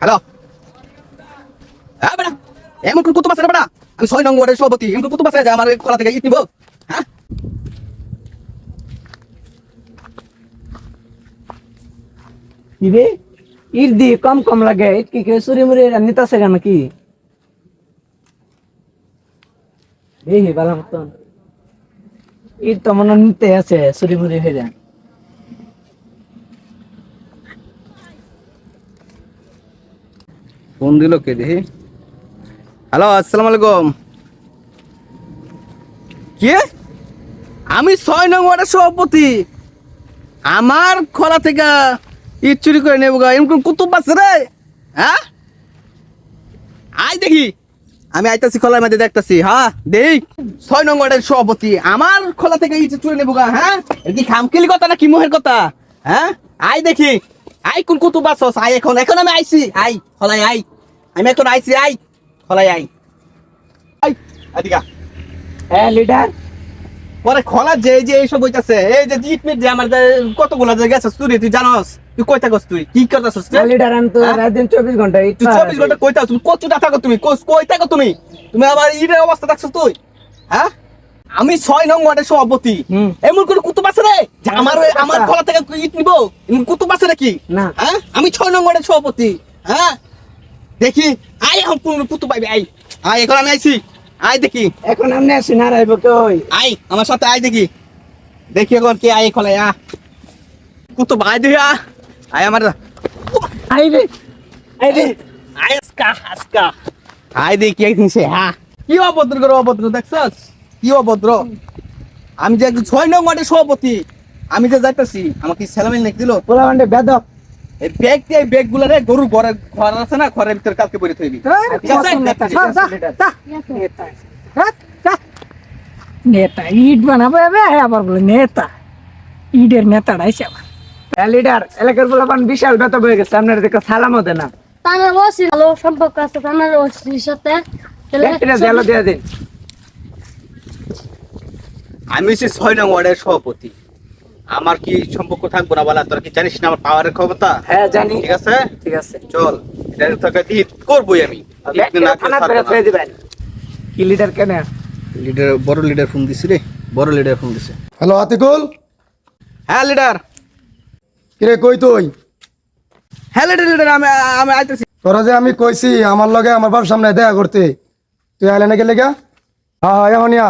Hello? হ্যাঁ বেটা। এমন আছে বেটা? আমি ছয় নং ওয়ার্ডের সভাপতি। এমন আমার খোলা থেকে হ্যাঁ? কম কম লাগে। কি কেউ চুরি মুড়ি নিতাছে কেন কি দেখি ভালো মতন তো মনে নিতে আছে, চুরি মুড়ি হয়ে যায়। ফোন দিল কে দেখি? হ্যালো আসসালামু আলাইকুম কে? আমি ছয় নং ওয়ার্ডের সভাপতি। আমার খোলা থেকে ইট চুরি করে নেব গা। কোন কুতুব আছে রে হ্যাঁ? আই দেখি। আমি আইতাছি খোলার মধ্যে দেখতাছি হ্যাঁ? দেখ ছয় নং ওয়ার্ডের সভাপতি। আমার খোলা থেকে ইট চুরি নেব গা হ্যাঁ? এ কি খামকেলি কথা না কি মোহের কথা হ্যাঁ? আই দেখি। আই কোন কুতুব আছস আই এখন এখন আমি আইছি। আই খোলাই আই। আমি এখন আইছি আই। খোলাই আই। আই আদিকা হ্যাঁ লিডার পরে খোলা যে যে এইসব হইতাছে এই যে জিট মিট যে আমার যে কতগুলো যে গেছে তুই তুই জানোস? তুই কই থাকস তুই? কি করতাছস তুই? লিডার আমি তো? রাত দিন চব্বিশ ঘণ্টা ইট তুই চব্বিশ ঘণ্টা কই থাকো তুমি কতটা থাকো তুমি? কই- থাকো তুমি? তুমি আবার ইটের অবস্থা দেখছ তুই? হ্যাঁ? আমি ছয় নং ওয়ার্ডের সভাপতি। হুম। এমন কোন কুতুব আছে রে? আমার আমার খোলা থেকে ইট নিব? কুতুব আছে নাকি? না। হ্যাঁ? আমি ছয় নং ওয়ার্ডের সভাপতি। হ্যাঁ? দেখি। আই এখন কোন কুতুব পাইবে আই আই এখন আমি আইছি। আই দেখি। এখন আমি আসি না রাইব কই? আই আমার সাথে আই দেখি। দেখি এখন কে আই খোলাই আ। কুতুব আই দেখি আই আমার। আই রে আই রে। আই আজকা আজকা আই দেখি কি কিনছে হ্যাঁ। কি অভদ্র করে অভদ্র দেখছস? কি অভদ্র আমি যে একজন ছয় নং ওয়ার্ডের সভাপতি আমি যে যাইতাছি আমাকে সেলামিন লিখ দিল? পোলা বান্ডে বেদক এই ব্যাগ দিয়ে এই ব্যাগগুলা রে গরুর ঘরে ঘর আছে না ঘরের ভিতরে কালকে পরে থইবি। ঠিক নেতা ইট বানাবো এবে আবার বলে নেতা। ইটের নেতাটা এসে আবার। লিডার এলাকার বিশাল বেতক হয়ে গেছে আপনার দিকে সালামও দেনা ওসি ভালো সম্পর্ক আছে ওসির সাথে। দিয়ে দিন। আমি হচ্ছে ছয় নং ওয়ার্ডের সভাপতি। আমার কি সম্পর্ক থাকব না বলা? তোরা কি জানিস না আমার পাওয়ারের ক্ষমতা? হ্যাঁ জানি। ঠিক আছে? ঠিক আছে। চল এটার তোকে দিত করবোই আমি। কি লিডার কেন? লিডার বড় লিডার ফোন দিছি রে। বড় লিডার ফোন দিছে। হ্যালো আতিকুল? হ্যাঁ লিডার কিরে কই তুই? হ্যাঁ লিডার লিডার আমি আমি আইতেছি। তোরা যে আমি কইছি আমার লগে আমার বাবার সামনে দেখা করতে। তুই আইলে নাকি লেগা? হ্যাঁ হ্যাঁ এখন ইয়া।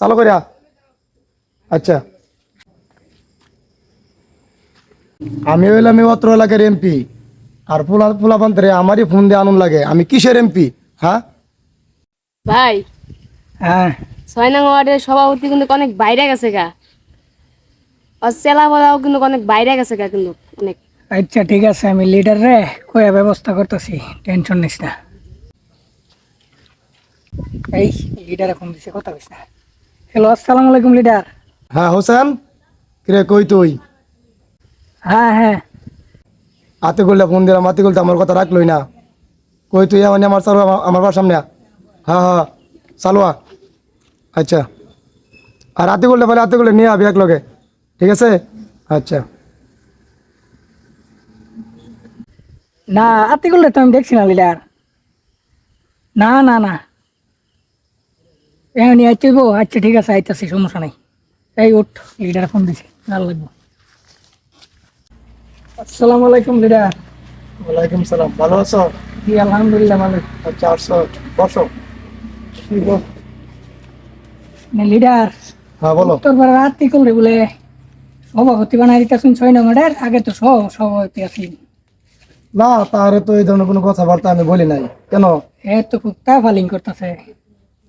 চালু করিয়া। আচ্ছা। আমি হইলাম অত্র এলাকার এমপি। আর পোলা পোলা পান্তরে আমারই ফোন দিয়ে আনন্দ লাগে। আমি কিসের এমপি? হ্যাঁ? ভাই। হ্যাঁ। ছয় নং ওয়ার্ডের সভাপতি কিন্তু অনেক বাইরে গেছে গা। আর চেলা বলাও কিন্তু অনেক বাইরে গেছে গা কিন্তু অনেক। আচ্ছা ঠিক আছে আমি লিডার রে কয়ে ব্যবস্থা করতেছি। টেনশন নিস না। এই লিডার এখন দিছে কথা কইস না। হ্যালো আসসালামু আলাইকুম লিডার হ্যাঁ হোসেন? কিরে কই তুই? হ্যাঁ হ্যাঁ। আতিকুল্লা ফোন দিলাম আতিকুল তো আমার কথা রাখলই না। কই তুই মানে আমার চালু আমার- বাবার সামনে আ। হ্যাঁ হ্যাঁ চালুয়া আচ্ছা। আর আতিকুলটা বলে আতিকুলটা নিয়ে আবি এক লগে। ঠিক আছে? আচ্ছা। না আতি করলে তো আমি দেখছি না লিডার। না না না। এমনি গো আচ্ছা ঠিক আছে আইতাছি সমস্যা নাই। এই উঠ লিডার ফোন দিছে ভালো লাগবো। আসসালামু আলাইকুম লিডার ওয়ালাইকুম সালাম ভালো আছো? জি আলহামদুলিল্লাহ ভালো। আচ্ছা আসছো বসো। না লিডার হ্যাঁ বলো। তোর পর রাত্রি করলে বলে? সভাপতি বানাই ছয় নম্বরের আগে তো সহ সভাপতি আছি না তো এই ধরনের কোনো কথাবার্তা আমি বলি নাই। কেন? এ তো খুব তা ফালিং করতেছে।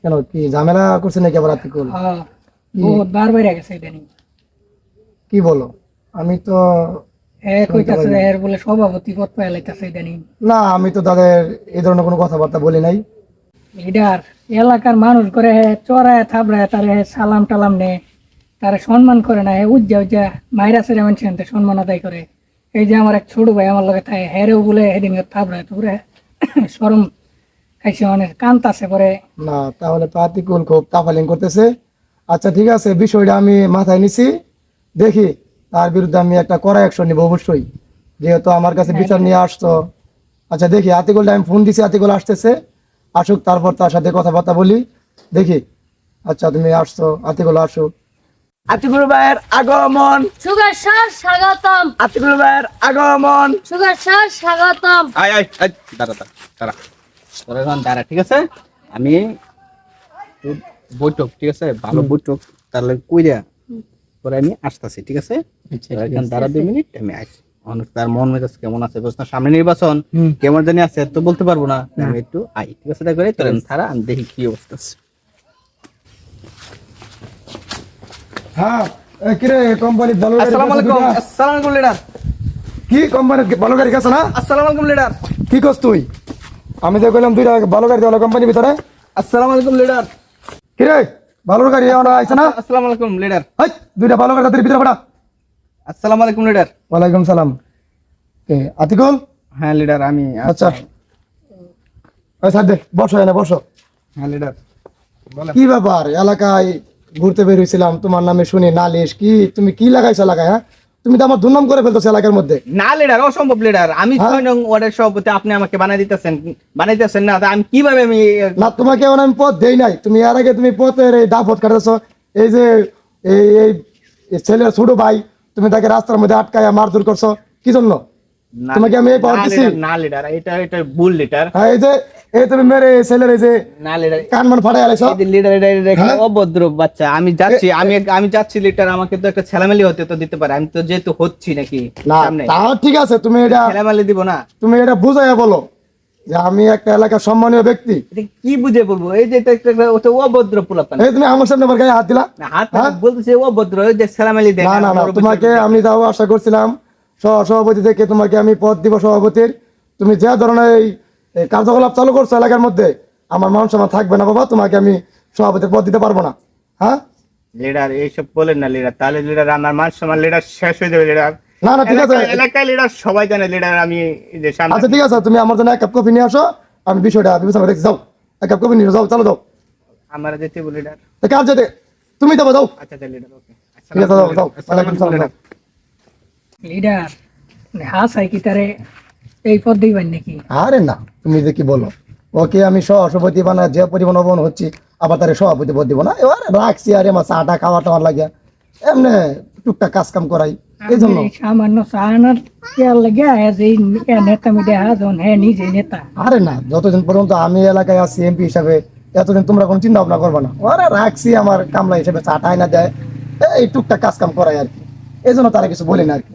কেন কি ঝামেলা করছে নাকি আবার হ্যাঁ। বহুত বার বাইরে গেছে ইদানিং কি বলো? আমি তো বলে সভাপতি পদ পাইলাইতেছে ইদানিং না আমি তো তাদের এই ধরনের কোনো কথাবার্তা বলি নাই। লিডার এলাকার মানুষ করে চড়ায় থাবড়ায় তারে সালাম টালাম নে তারে সম্মান করে না হে উজ্জা উজ্জা মাইরা সেরে মানছেন সম্মান আদায় করে। এই যে আমার এক ছোট ভাই আমার লগে থাকে হেরেও বলে সেদিন থাবড়ায় তো পুরে সরম খাইছে মানে কান্তাছে পরে। না তাহলে তো আতিকুল খুব তাফালিং করতেছে। আচ্ছা ঠিক আছে বিষয়টা আমি মাথায় নিছি। দেখি তার বিরুদ্ধে আমি একটা কড়া অ্যাকশন নিব অবশ্যই। যেহেতু আমার কাছে বিচার নিয়ে আসছো। আচ্ছা দেখি আতিকুল আমি ফোন দিছি আতিকুল আসতেছে। আসুক তারপর তার সাথে কথাবার্তা বলি। দেখি আচ্ছা তুমি আসছো আতিকুল আসুক। আতিকুল ভাইয়ের আগমন। সুগার স্যার স্বাগতম। আতিকুল ভাইয়ের আগমন। সুগার স্যার স্বাগতম। আয় আয় আয় দাঁড়া দাঁড়া দাঁড়া। তোরা এখন দাঁড়া ঠিক আছে? আমি বৈঠক ঠিক আছে? ভালো বৈঠক তাহলে কইরা পরে আমি আসতেছি ঠিক আছে? তোরা দাঁড়া দুই মিনিট আমি আসি অনেক তার মন মেজাজ কেমন আছে? বুঝছ সামনে নির্বাচন কেমন জানি আছে তো বলতে পারব না। আমি একটু আই ঠিক আছে? তাই করে তোর তারা আমি দেখি কি অবস্থা আছে। হ্যাঁ কিরে কোম্পানি ভালো গাড়ি আসসালামু আলাইকুম? আসসালামু আলাইকুম লিডার কি কোম্পানি ভালো গাড়ি গেছে না? আসসালামু আলাইকুম লিডার কি করছ তুই? আমি তো কইলাম দুইটা ভালো গাড়ি দেওয়া কোম্পানির ভিতরে। আসসালামু আলাইকুম লিডার কিরে? ভালো গাড়ি এমন আইছে না? আসসালামু আলাইকুম লিডার হাই দুইটা ভালো গাড়ি ভিতরে পড়া আসসালামু আলাইকুম লিডার ওয়ালাইকুম সালাম। কে আতিকুল? হ্যাঁ লিডার আমি আচ্ছা। ওই সাইড দে বসো এনে বসো। হ্যাঁ লিডার কি ব্যাপার? এলাকায় ঘুরতে বের বেরিয়েছিলাম তোমার নামে শুনি নালিশ। কি তুমি কি লাগাইছো এলাকায় হ্যাঁ? তুমি তো আমার দুর্নাম করে ফেলতেছো এলাকার মধ্যে। না লিডার অসম্ভব লিডার আমি হ্যাঁ? ছয় নং ওয়ার্ডের সভাপতি আপনি আমাকে বানাই দিতেছেন বানাই দিতেছেন না আমি কীভাবে আমি না তোমাকে আমি পথ দেই নাই। তুমি এর আগে তুমি পথের এই দাপথ কাটাচ্ছ এই যে এই এই ছেলের ছোট ভাই তুমি তাকে রাস্তার মধ্যে আটকায় মারধর করছ। কি জন্য? তোমাকে আমি এই পাওয়ার দিছি? না লিডার এটা এটা ভুল লিডার হ্যাঁ এই যে এই তুমি মেরে ছেলের এই যে কান মান ফাটাই আলাইছো? লিডার এটা এটা একটা হ্যাঁ? অভদ্র বাচ্চা। আমি যাচ্ছি আমি আমি যাচ্ছি লিডার আমাকে তো একটা ছেলামেলি হতে তো দিতে পারে। আমি তো যেহেতু হচ্ছি নাকি না তাও ঠিক আছে তুমি এটা ছেলামেলি দিব না। তুমি এটা বুঝাইয়া বলো যে আমি একটা এলাকার সম্মানীয় ব্যক্তি। কি বুঝে বলব? এই যে ওটা অভদ্র পোলাপান। এই তুমি আমার সামনে গায়ে হাত দিলা? হাত হ্যাঁ? বলতেছে অভদ্র ওই যে ছেলামেলি দেয় না তোমাকে আমি তাও আশা করছিলাম সহ সভাপতি থেকে তোমাকে আমি পদ দিব সভাপতির। তুমি যে ধরনের এই কার্যকলাপ চালু করছ এলাকার মধ্যে আমার মান সম্মান থাকবে না বাবা তোমাকে আমি সভাপতির পদ দিতে পারব না। হ্যাঁ? লিডার এইসব বলেন না লিডার তাহলে লিডার আমার মান সম্মান লিডার শেষ হয়ে যাবে লিডার। না না ঠিক আছে। এলাকায় লিডার সবাই জানে লিডার আমি যে সামনে আচ্ছা ঠিক আছে তুমি আমার জন্য এক কাপ কফি নিয়ে আসো আমি বিষয়টা বিবেচনা দেখছি যাও। এক কাপ কফি নিয়ে যাও চলো যাও। আমার যেতে বলি লিডার। তা কার যেতে? তুমি যাব যাও। আচ্ছা আচ্ছা লিডার ওকে। ঠিক আছে যাও যাও ওয়ালাইকুম সালাম লিডার। মানে কি তারে? এই পদ দিবেন নাকি? আরে না তুমি যে কি বলো। ওকে আমি সভাপতি বানা যে পরিমাণ অবন হচ্ছি আবার তারে সভাপতি পদ দিব না। এবার রাখছি আরে আমার চাটা খাওয়া টাওয়ার লাগে এমনি টুকটাক কাজ কাম করাই এই জন্য। সামান্য সাহানার কেয়ার লাগে যে নেতা মিডিয়া হাজন হ্যাঁ নিজে নেতা। আরে না যতদিন পর্যন্ত আমি এলাকায় আছি এমপি হিসাবে এতদিন তোমরা কোনো চিন্তা ভাবনা করবে না। ওরা রাখছি আমার কামলা হিসেবে চাটাই না দেয়। এই টুকটাক কাজ কাম করাই আর কি। এই জন্য তারা কিছু বলি না আর কি।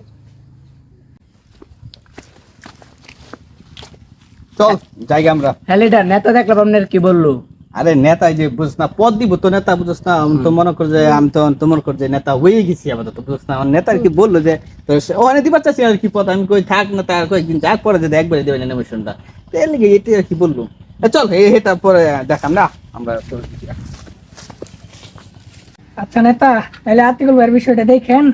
চল জায়গা আমরা। হ্যাঁ লিডার নেতা দেখলাম আপনার কি বলল? আরে নেতা যে বুঝছ না পদ দিব তো নেতা বুঝছ না? আমি তো মনে কর যে আমি তো তো কর যে নেতা হয়ে গেছি আপাতত বুঝছ না? আমার নেতার কি বলল যে তো ওখানে দিবার চাচ্ছি আর কি পদ আমি কই থাক না তার কয়েকদিন যাক পরে যদি একবারে দেবেন নির্বাচনটা তো। এর লিগে এটাই আর কি বলল? চল এই এটা পরে দেখাম না? আমরা আচ্ছা নেতা তাহলে আতিকুল ভাইয়ের বিষয়টা দেখেন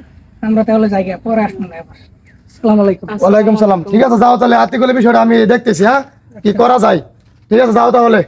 আমরা তাহলে যাই পরে আসব না এবার। সালাম আলাইকুম। ওয়ালাইকুম সালাম। ঠিক আছে যাও তাহলে আতিকুলের বিষয়টা আমি দেখতেছি হ্যাঁ? কি করা যায়? ঠিক আছে যাও তাহলে।